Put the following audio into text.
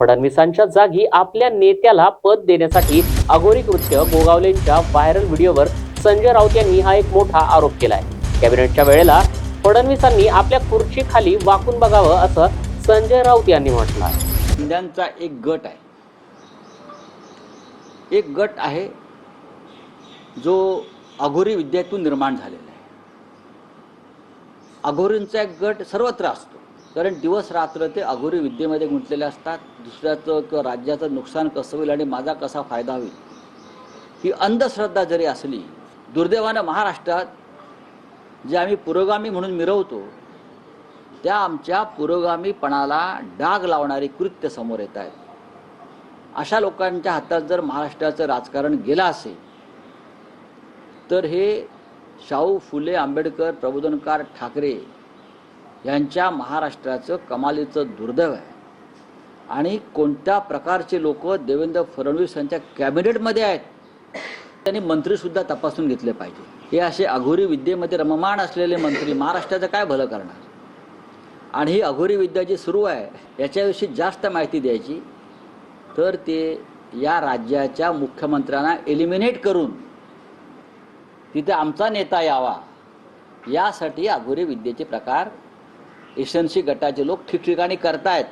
फडणवीसांच्या जागी आपल्या नेत्याला पद देण्यासाठी अघोरी कृत्य गोगावलेंच्या व्हायरल व्हिडिओवर संजय राऊत यांनी हा एक मोठा आरोप केलाय. कॅबिनेटच्या वेळेला फडणवीसांनी आपल्या खुर्चीखाली वाकून बघावं असं संजय राऊत यांनी म्हटलं आहे शिंद्यांचा एक गट आहे. एक गट आहे जो अघोरी विद्यातून निर्माण झालेला आहे. अघोरींचा एक गट सर्वत्र असतो. कारण दिवस रात्र ते अघोरी विद्येमध्ये गुंतलेले असतात. दुसऱ्याचं किंवा राज्याचं नुकसान कसं होईल आणि माझा कसा फायदा होईल? ही अंधश्रद्धा जरी असली दुर्दैवानं महाराष्ट्रात जे आम्ही पुरोगामी म्हणून मिरवतो त्या आमच्या पुरोगामीपणाला डाग लावणारी कृत्य समोर येत आहेत. अशा लोकांच्या हातात जर महाराष्ट्राचं राजकारण गेलं असेल तर हे शाहू फुले आंबेडकर प्रबोधनकार ठाकरे यांच्या महाराष्ट्राचं कमालीचं दुर्दैव आहे. आणि कोणत्या प्रकारचे लोक देवेंद्र फडणवीस यांच्या कॅबिनेटमध्ये आहेत त्यांनी मंत्रीसुद्धा तपासून घेतले पाहिजे. हे असे अघोरी विद्येमध्ये रममाण असलेले मंत्री महाराष्ट्राचं काय भलं करणार? आणि ही अघोरी विद्या जी सुरू आहे याच्याविषयी जास्त माहिती द्यायची तर ते या राज्याच्या मुख्यमंत्र्यांना एलिमिनेट करून तिथे आमचा नेता यावा यासाठी अघोरी विद्येचे प्रकार एशनशी गटाचे लोक ठिकठिकाणी करतायत.